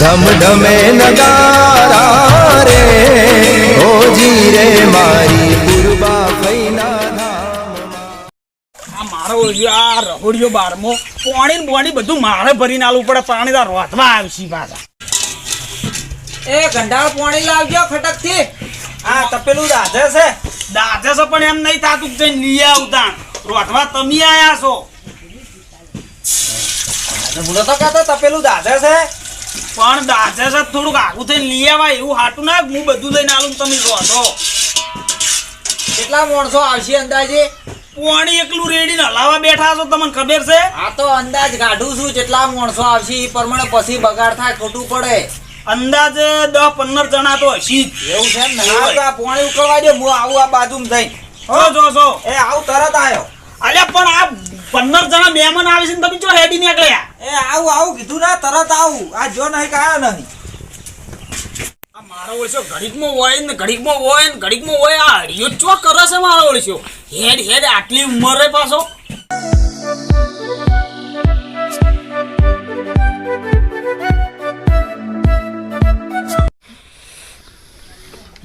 ધમ ધમે નગારા રે ઓજી રે મારી પૂર્વા ફૈના ધામમાં આ મારો આ રહોડિયો બારમો પાણી બોણી બધું મારે ભરીને આલવું પડે પાણી તો રોતવા આવશે પાછા. એ ગંડાળ પાણી લાવજો ખટકથી. આ તપેલું દાધે છે. દાધે છે પણ એમ નહીં થાતું કે જઈને લઈ આવતા રોધવા તમે આયા છો. બોલો તો કાતો તપેલું દાધે છે. પણ દાદા સાહેબ થોડુંક આગું થઈને લઈ આવા એવું હાટું ના હું બધું લઈને આલું તમે રોધો. કેટલા માણસો આવશે અંદાજે? પોણી એકલું રેડીને હલાવા બેઠા છો તમને ખબર છે? આ તો અંદાજ કાઢું છું જેટલા માણસો આવશે એ પ્રમાણે પછી બગાડ થાય ખોટું પડે. અંદાજે દસ પંદર જણા તો હશી એવું છે ને? પાણી ઉકળવા દે હું આવું આ બાજુ જઈ હો? જો જો. એ આવું તરત આવ્યો અલ્યા પણ આ પંદર જણા મહેમાન આવે છે ને તમે જો હેડી નીકળ્યા? એ આવું આવું કીધું ના તરત આવું. આ જો નહીં કાયો નહીં. આ મારો ઓળશો ઘડીકમાં હોય ને ઘડીકમાં હોય ને ઘડીકમાં હોય આ હરિયો ચો કરે છે મારો ઓળશો હેડ હેડ આટલી ઉંમરે પાછો.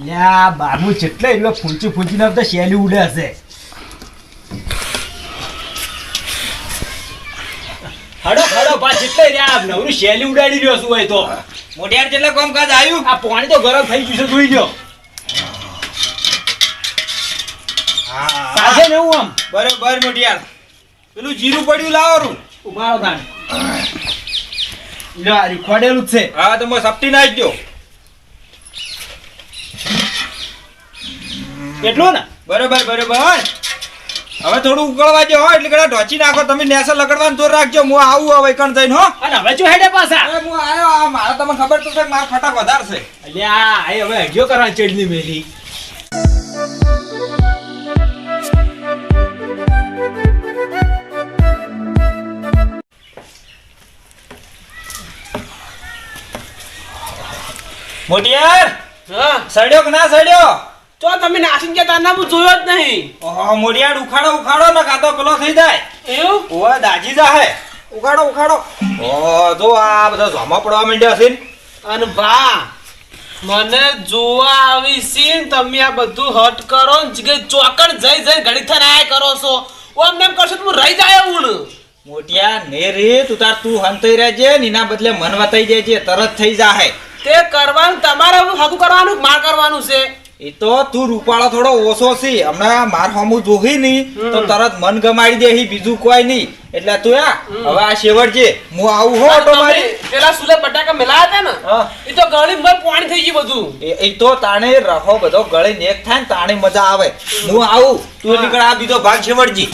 લ્યા બારમું જેટલે એટલે ફૂંચી ફૂંચીને બધા શેલી ઉડે હશે. હડો હડો પા જેટલે રહ્યા નવરું શેલી ઉડાડી રહ્યો છું હોય તો. મોઢિયાર જેટલે કામકાજ આવ્યું? આ પાણી તો ગરમ થઈ ગયું છે જોઈ લ્યો. સાચે ને હું આમ? બરોબર મોઢિયાર. પેલું જીરું પડ્યું લાવરું. ઉભારો તાણ લ્યો આ રહ્યું, ખોડેલું જ છે. હા તો સપટી નાખજો. એટલું ને? બરોબર બરોબર. હવે થોડું ઉકળવા હો એટલે કડા ઢોચી નાખો તમે નેસર લગડવાનું જોર રાખજો હું આવું હવે કણ જઈને હો. અને હવે જો હેડે પાછા? અરે હું આયો આ મારે તમને ખબર તો છે મારો ફટાક વધારશે છે. અલ્યા આ હવે હજ્યો કરવાની ચડની મેલી. મોટિયાર સડ્યો કે ના સડ્યો? તો તમે નાસીને કે તાના હું જોયો જ નહીં. ઓહો મોડિયાડ ઉખાડો ઉખાડો ને કાતો પેલો થઈ જાય. એવું? ઓય દાજી જાહે. ઉખાડો ઉખાડો. ઓહો જો આ બધા જોમા પડવા માંડ્યા છે અને બા મને જોવા આવી સીન તમે આ બધું હટ કરો ને ચોકડ જઈ જઈ ઘડી થઈને આયા કરો છો. ઓ અમને એમ કરશો તો હું રહી જાય હું મોટિયા ને રે તું તાર તું હંતઈ રહેજે નીના બદલે મન વતાઈ છે તરત થઈ જાહે. તે કરવાનું તમારે હગું કરવાનું માર કરવાનું છે? એ તો તું રૂપાળો થોડો ઓછો છે. હમણાં માર હમું જોહી નહીં તો તરત મન ગમાડી દે હી બીજું કોઈ નહીં. એટલે તું આ હવે આ શેવડજે હું આવું હો ઓટો મારી. પેલા સુલે બટાકા મેલા હતા ને? એ તો ગળી મર પાણી થઈ ગયું બધું. એ એ તો તાણે રહો બધો ગળે નેક થાય ને તાણે મજા આવે. હું આવું. તું નીકળ આ બીજો ભાગ શેવડજી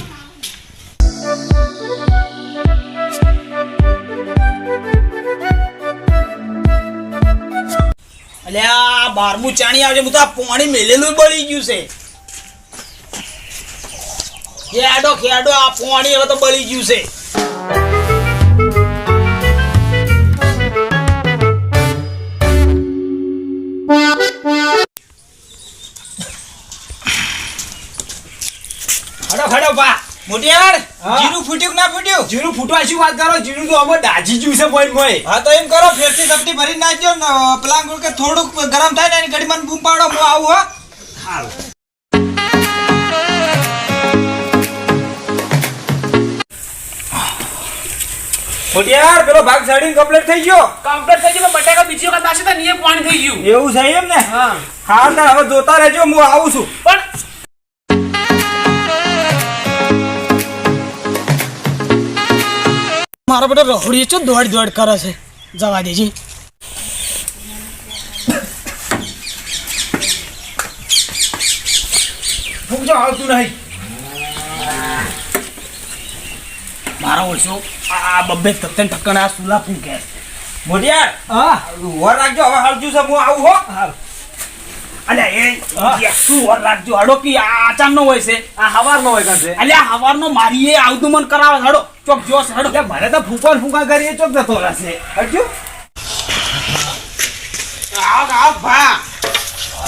અલ્યા આ બારમું ચાણી આવજે, હું તો આ પાણી મેલેલું બળી ગયું છે. ખેડો ખેડો, આ પાણી હવે તો બળી ગયું છે. ખડો ખડો પા. મોટિયાર હા? જીરું ફૂટ્યું ના ફૂટ્યું? જીરું ફૂટવા શું વાત કરો? જીરું તો અમે દાજી જ્યું છે મોય મોય હા તો એમ કરો ફેરથી સપટી ભરી નાખજો ને પેલા અંગુળ કે થોડુંક ગરમ થાય ને એની ઘડી મને બૂમ પાડો હું આવું હો? મોટિયાર પેલો ભાગ સાડીને કમ્પ્લીટ થઈ ગયો. કમ્પ્લીટ થઈ ગયો બટાકા બીજી વખત તો નીએ પાણી થઈ ગયું. એવું છે એમ ને? હા. હા હવે જોતા રહેજો હું આવું છું. પણ મારો બેટો રખડી છે દોડ દોડ કરે છે. જવા દેજી. ફૂંકજો આવતું નહીં. મારો ઓળશો આ બબ્બે તત્તન ઠક્કણ આ સુલા ફૂંકે મોટિયાર હા. વર રાખજો હવે હળજુ છે હું આવું હો. અલ્યા એ. શું વર રાખજો? હડો કે આ આચારનો હોય છે. આ હવારનો હોય કાં છે? અલ્યા હવારનો મારી એ આવતું મન કરાવે હડો. ચોક જોશ હડો. મને તો ફૂંકા ફૂંકા કરી ચોક જતો રહેશે. હળજુ આવ આવ ભા.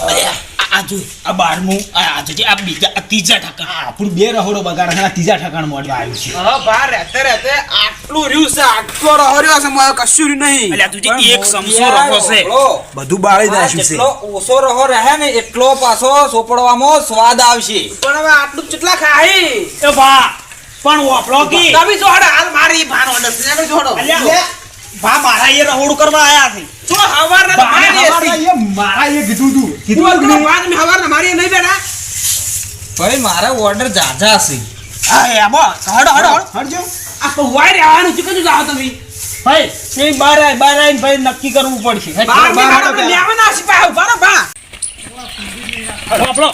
અલ્યા, આ આ જોઈ આ બારમું આ આ બીજા આ ત્રીજા ઠાકા આપણું બે રહોડો બગાડે આ ત્રીજા ઠકાણ મળવા આવ્યું છે. હા બહાર રહેતે રહેતે. આટલું રહ્યું છે આટલો રહો રહ્યો છે મારે કશું નહીં. એટલે એક સમસો રહો છે બધું બાળી ઓછો રહો રહે ને એટલો પાછો સોપડવામાં સ્વાદ આવશે. પણ હવે આટલું કેટલા ખાઈ? એ બા પણ ઓફળો કી? તમે જોડો હાલ મારી ભાનો નથી આગળ જોડો. અલ્યા, મારા એ રહોડું કરવા આયા છે. જો હવાર ને મારી એ મારા એ કીધું તું. તું કીધું તું બાદ મે હવાર ને મારી નહીં બેડા ભાઈ મારા ઓર્ડર જાજા છે. હા એમો હડો હડો. હડો. હટજો આ પવાઈ રહેવાનું છે. કજુ જાઓ તમે. ભાઈ તે બાર આય બાર ભાઈ નક્કી કરવું પડશે. બાર બાર લેવાના છે ભાઈ. બરો બા હડો આપણો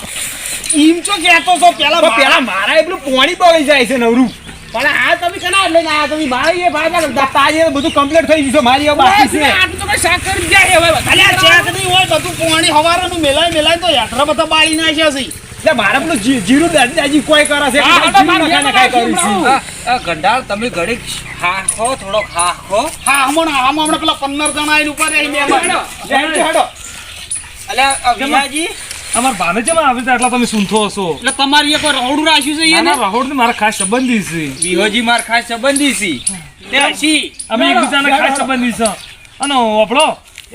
ઈમ ચો કહેતો છો પેલા તો પેલા મારા એટલું પોણી બળી જાય છે નવરું. પણ આ તમે કના એટલે આ તમે મારી એ ભાઈ તાજે બધું કમ્પ્લીટ થઈ ગયું મારી બાકી છે. આટલું તો કઈ શાક કરી જાય હવે અલ્યા ચેક નહીં હોય બધું પોણી હવારનું મેલાય મેલાય તો યાત્રા બધા બાળી નાખ્યા છે. એટલે મારે પેલું જીરું દાદી દાદી કોઈ કરે છે ગંડાળ તમે ઘડી ખાખો થોડો ખાખો. હા હમણાં આમ હમણાં પેલા પંદર જણા ઉપર. અલ્યા વિહાજી અમાર ભાને છે આવે છે એટલા તમે સૂંઠો હશો એટલે તમારી એક રહોડ રાખ્યું છે ના ને મારા ખાસ સંબંધી છે. વિહોજી માર ખાસ સંબંધી છે. અમે એકબીજાના ખાસ સંબંધી છે. અને આપણો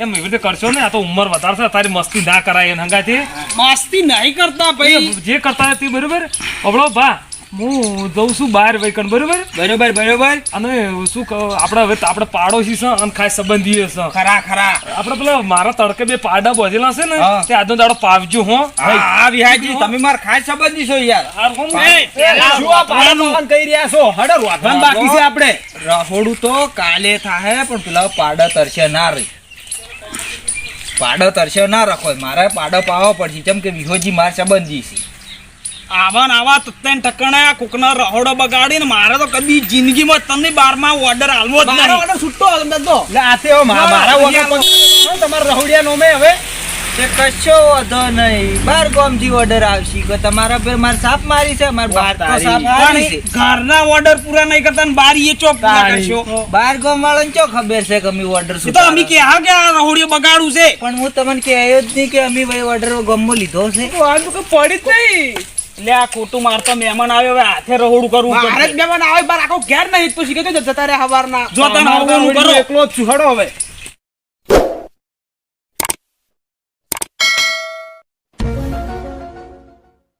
એમ એવી રીતે કરશો ને આ તો ઉંમર વધારશે તારી મસ્તી ના કરાય એના હંગાથી. મસ્તી નહીં કરતા ભાઈ. જે કરતા તે બરોબર. આપણો ભા હું જઉં છું બહાર વૈકણ બરોબર? બરોબર બરોબર. અને શું આપણે હવે આપણે પાડોશી છે અને ખાસ સંબંધી છે. ખરા ખરા. આપણે પેલા મારા તડકે બે પાડા બોધેલા છે ને તે આજનો દાડો પાવજો હો. હા વિહાજી તમે માર ખાસ સંબંધી છો યાર. શું આ પાડવાનું કહી રહ્યા છો? હડર વાધન બાકી છે આપણે. રહોડું તો કાલે થાહે પણ પેલા પાડા તરશે ના રહી પાડો તરશે ના રાખો મારે પાડો પાવો પડશે. કેમ કે વિહોજી માર સંબંધી છે. આવા ને આવા તત્તાને ઠકાણા કોકનો રહોડો બગાડીને મારે તો કદી જિંદગીમાં તમને બારમાં ઓર્ડર આલવો જ મારો નહીં. ઓર્ડર છૂટતો હતો તો. એટલે આ તે મારા ઓર્ડર તમારા રહોડિયા નોમે હવે. તે કશો વધો નહીં. બાર ગોમજી ઓર્ડર આવશે. કે તમારા પર માર સાપ મારી છે માર બાર તો સાપ મારી છે. ઘરના ઓર્ડર પૂરા નહીં કરતા ને બાર એ ચોક પૂરા કરશો. બાર ગોમ વાળાને ચો ખબર છે કે અમે ઓર્ડર એ તો અમે કે હા કે આ રહોડીઓ બગાડું છે? પણ હું તમને કહેયો જ નહીં કે અમે ભાઈ ઓર્ડર ગમો લીધો છે. આ તો પડી જ નહીં. એટલે આ ખોટું મારતો મહેમાન આવે હવે હાથે રહોડું કરવું મારે જ મહેમાન આવે બાર આખો ઘેર નહીં પછી તો જતા રે હવારના જો તને કરો. એકલો જ છું હડો હવે.